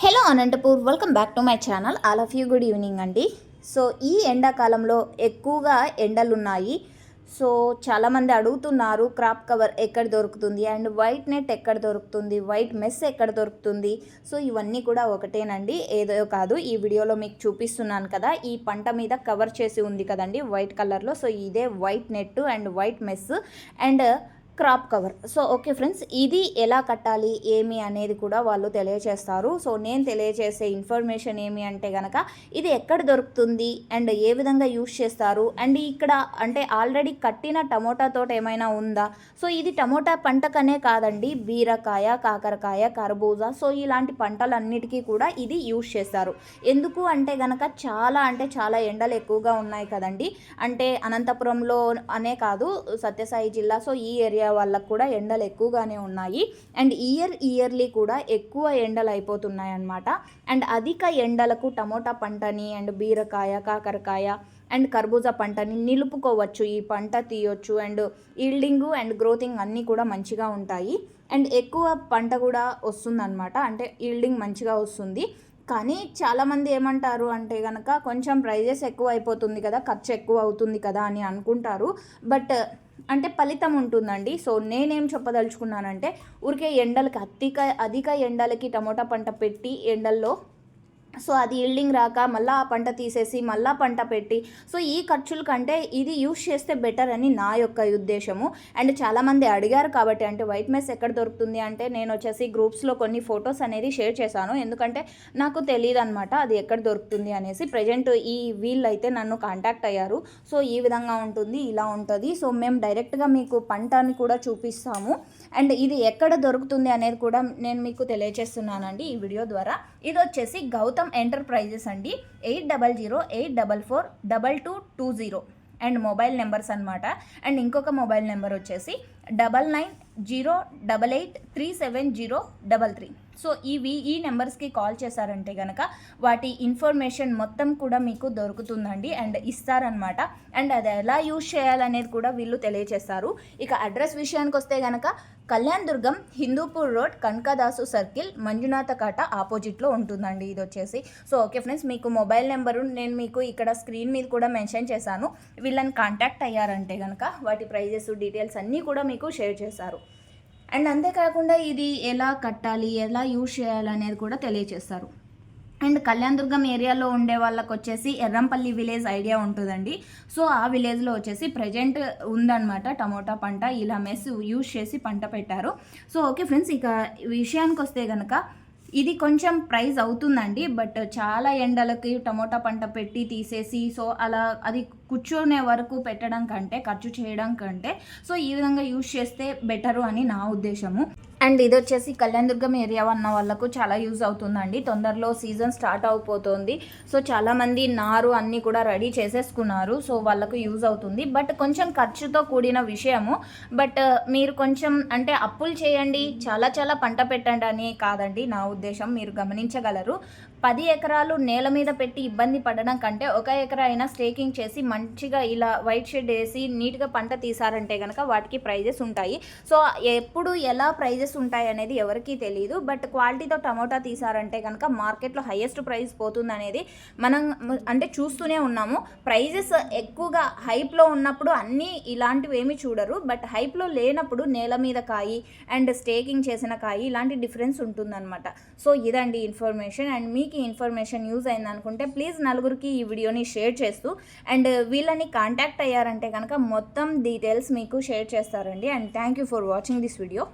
Hello Anantapur welcome back to my channel all of you good evening అండి. So ఈ ఎండాకాలంలో ఎక్కువగా ఎండలు ఉన్నాయి సో చాలామంది అడుగుతున్నారు క్రాప్ కవర్ ఎక్కడ దొరుకుతుంది? అండ్ వైట్ నెట్ ఎక్కడ దొరుకుతుంది? వైట్ మెస్ ఎక్కడ దొరుకుతుంది? సో ఇవన్నీ కూడా ఒకటేనండి. ఏదో కాదు ఈ వీడియోలో మీకు చూపిస్తున్నాను కదా ఈ పంట మీద కవర్ చేసి ఉంది కదండి వైట్ కలర్లో సో ఇదే white net and white mess and crop cover. So okay friends ఇది ఎలా కట్టాలి ఏమి అనేది కూడా వాళ్ళు తెలియచేస్తారు. సో నేను తెలియచేసే ఇన్ఫర్మేషన్ ఏమి అంటే కనుక ఇది ఎక్కడ దొరుకుతుంది అండ్ ఏ విధంగా యూస్ చేస్తారు? అండ్ ఇక్కడ అంటే ఆల్రెడీ కట్టిన టమోటా తోట ఏమైనా ఉందా? సో ఇది టమోటా పంటకనే కాదండి బీరకాయ కాకరకాయ కర్బూజా సో ఇలాంటి పంటలన్నిటికీ కూడా ఇది యూస్ చేస్తారు. ఎందుకు అంటే గనక చాలా అంటే చాలా ఎండలు ఎక్కువగా ఉన్నాయి కదండి. అంటే అనంతపురంలో అనే కాదు సత్యసాయి జిల్లా. సో ఈ ఏరియా వాళ్ళకు కూడా ఎండలు ఎక్కువగానే ఉన్నాయి. అండ్ ఇయర్ ఇయర్లీ కూడా ఎక్కువ ఎండలు అయిపోతున్నాయి అన్నమాట. అండ్ అధిక ఎండలకు టమోటా పంటని అండ్ బీరకాయ కాకరకాయ అండ్ కర్బూజా పంటని నిలుపుకోవచ్చు. ఈ పంట తీయొచ్చు అండ్ ఈల్డింగ్ అండ్ గ్రోతింగ్ అన్నీ కూడా మంచిగా ఉంటాయి. అండ్ ఎక్కువ పంట కూడా వస్తుందన్నమాట. అంటే ఈల్డింగ్ మంచిగా వస్తుంది. కానీ చాలామంది ఏమంటారు అంటే కనుక కొంచెం ప్రైజెస్ ఎక్కువ అయిపోతుంది కదా ఖర్చు ఎక్కువ అవుతుంది కదా అని అనుకుంటారు. బట్ అంటే ఫలితం ఉంటుందండి. సో నేనేం చెప్పదలుచుకున్నానంటే ఊరికే ఎండలకి అధిక అధిక ఎండలకి టమోటా పంట పెట్టి ఎండల్లో సో అది ఈల్డింగ్ రాక మళ్ళీ ఆ పంట తీసేసి మళ్ళీ పంట పెట్టి సో ఈ ఖర్చుల కంటే ఇది యూస్ చేస్తే బెటర్ అని నా యొక్క ఉద్దేశము. అండ్ చాలామంది అడిగారు కాబట్టి అంటే వైట్ మెస్ ఎక్కడ దొరుకుతుంది అంటే నేను వచ్చేసి గ్రూప్స్లో కొన్ని ఫొటోస్ అనేది షేర్ చేశాను. ఎందుకంటే నాకు తెలియదు అనమాట అది ఎక్కడ దొరుకుతుంది అనేసి. ప్రజెంట్ ఈ వీళ్ళు అయితే నన్ను కాంటాక్ట్ అయ్యారు. సో ఈ విధంగా ఉంటుంది ఇలా ఉంటుంది. సో మేము డైరెక్ట్గా మీకు పంటని కూడా చూపిస్తాము. అండ్ ఇది ఎక్కడ దొరుకుతుంది అనేది కూడా నేను మీకు తెలియజేస్తున్నానండి ఈ వీడియో ద్వారా. ఇది వచ్చేసి గౌతమ్ ఎంటర్ప్రైజెస్ అండి. Eight double zero eight double four double two two zero and mobile numbers అనమాట అండ్ ఇంకొక మొబైల్ నెంబర్ వచ్చేసి double nine zero double eight three seven zero double three. So ఇవి ఈ నెంబర్స్కి కాల్ చేశారంటే కనుక వాటి ఇన్ఫర్మేషన్ మొత్తం కూడా మీకు దొరుకుతుందండి అండ్ ఇస్తారనమాట అండ్ అది ఎలా యూజ్ చేయాలనేది కూడా వీళ్ళు తెలియచేస్తారు ఇక అడ్రస్ విషయానికి వస్తే కనుక కళ్యాణ్ దుర్గం హిందూపూర్ రోడ్ కనకదాసు సర్కిల్ మంజునాథ కాట ఆపోజిట్లో ఉంటుందండి ఇది వచ్చేసి. సో ఓకే ఫ్రెండ్స్ మీకు మొబైల్ నెంబరు నేను మీకు ఇక్కడ స్క్రీన్ మీద కూడా మెన్షన్ చేశాను. వీళ్ళని కాంటాక్ట్ అయ్యారంటే కనుక వాటి ప్రైజెస్ డీటెయిల్స్ అన్నీ కూడా మీకు షేర్ చేశారు. అండ్ అంతేకాకుండా ఇది ఎలా కట్టాలి ఎలా యూజ్ చేయాలి అనేది కూడా తెలియచేస్తారు. అండ్ కళ్యాణదుర్గం ఏరియాలో ఉండే వాళ్ళకి వచ్చేసి ఎర్రంపల్లి విలేజ్ ఐడియా ఉంటుందండి. సో ఆ విలేజ్లో వచ్చేసి ప్రజెంట్ ఉందన్నమాట టమోటా పంట. ఇలా మెస్ యూజ్ చేసి పంట పెట్టారు. సో ఓకే ఫ్రెండ్స్ ఇక విషయానికి వస్తే కనుక ఇది కొంచెం ప్రైస్ అవుతుందండి. బట్ చాలా ఎండలకి టమోటా పంట పెట్టి తీసేసి సో అలా అది కూర్చొనే వరకు పెట్టడం కంటే ఖర్చు చేయడం కంటే సో ఈ విధంగా యూజ్ చేస్తే బెటరు అని నా ఉద్దేశము. అండ్ ఇది వచ్చేసి కళ్యాణదుర్గం ఏరియా ఉన్న వాళ్ళకు చాలా యూజ్ అవుతుందండి. తొందరలో సీజన్ స్టార్ట్ అయిపోతుంది సో చాలామంది నారు అన్నీ కూడా రెడీ చేసేసుకున్నారు. సో వాళ్ళకు యూజ్ అవుతుంది. బట్ కొంచెం ఖర్చుతో కూడిన విషయము. బట్ uh, మీరు కొంచెం అంటే అప్పులు చేయండి. చాలా చాలా పంట పెట్టండి అని కాదండి నా ఉద్దేశం. మీరు గమనించగలరు. పది ఎకరాలు నేల మీద పెట్టి ఇబ్బంది పడడం కంటే ఒక ఎకరా అయినా స్టేకింగ్ చేసి మంచిగా ఇలా వైట్ షెడ్ వేసి నీట్గా పంట తీసారంటే కనుక వాటికి ప్రైజెస్ ఉంటాయి. సో ఎప్పుడు ఎలా ప్రైజెస్ ఉంటాయి అనేది ఎవరికీ తెలియదు బట్ క్వాలిటీతో టమోటా తీసారంటే కనుక మార్కెట్లో హైయెస్ట్ ప్రైస్ పోతుంది అనేది మనం అంటే చూస్తూనే ఉన్నాము. ప్రైజెస్ ఎక్కువగా హైప్లో ఉన్నప్పుడు అన్నీ ఇలాంటివి ఏమి చూడరు. బట్ హైప్లో లేనప్పుడు నేల మీద కాయి అండ్ స్టేకింగ్ చేసిన కాయి ఇలాంటి డిఫరెన్స్ ఉంటుందన్నమాట. సో ఇదండి ఇన్ఫర్మేషన్. అండ్ మీకు ఈ ఇన్ఫర్మేషన్ యూజ్ అయింది అనుకుంటే ప్లీజ్ నలుగురికి ఈ వీడియోని షేర్ చేస్తూ అండ్ వీళ్ళని కాంటాక్ట్ అయ్యారంటే కనుక మొత్తం డీటెయిల్స్ మీకు షేర్ చేస్తారండి. And thank you for watching this video